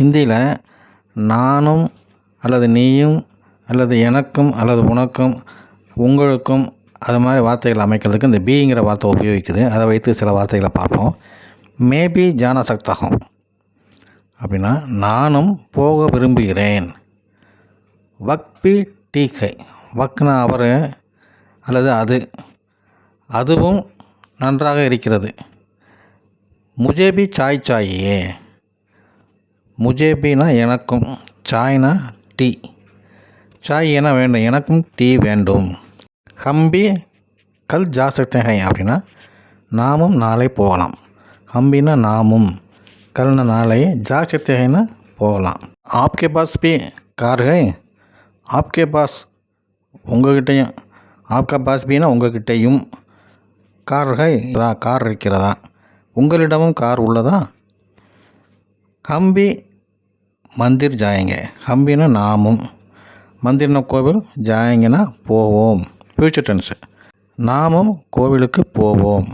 ஹிந்தியில் நானும் அல்லது நீயும் அல்லது எனக்கும் அல்லது உனக்கும் உங்களுக்கும் அது மாதிரி வார்த்தைகள் அமைக்கிறதுக்கு இந்த பீங்கிற வார்த்தை உபயோகிக்குது. அதை வைத்து சில வார்த்தைகளை பார்ப்போம். மேபி ஜான சக்தகம் அப்படின்னா நானும் போக விரும்புகிறேன். வக்பி டீக்கை வக்னா அவர் அல்லது அது. அதுவும் நன்றாக இருக்கிறது. முஜேபி சாய் சாயே முஜேபினா எனக்கும் சாய்னா டீ. சாய் என வேண்டும் எனக்கும் டீ வேண்டும். ஹம்பி கல் ஜா சக்தே ஹை அப்படின்னா நாமும் நாளை போகலாம். ஹம்பினா நாமும் கல்னா நாளை ஜா சக்தே ஹைனா போகலாம். ஆப்கே பாஸ் பி கார் ஹை. ஆப்கே பாஸ் உங்ககிட்டையும் ஆப்கா பாஸ் பின்னா உங்ககிட்டையும் கார் ஹை. கார் இருக்கிறதா? உங்களிடமும் கார் உள்ளதா? ஹம்பி மந்திர் ஜாயங்க ஹம்பினா நாமும். மந்திர்னா கோவில் ஜாயங்கன்னா போவோம். ஃப்யூச்சர் டென்ஸு நாமும் கோவிலுக்கு போவோம்.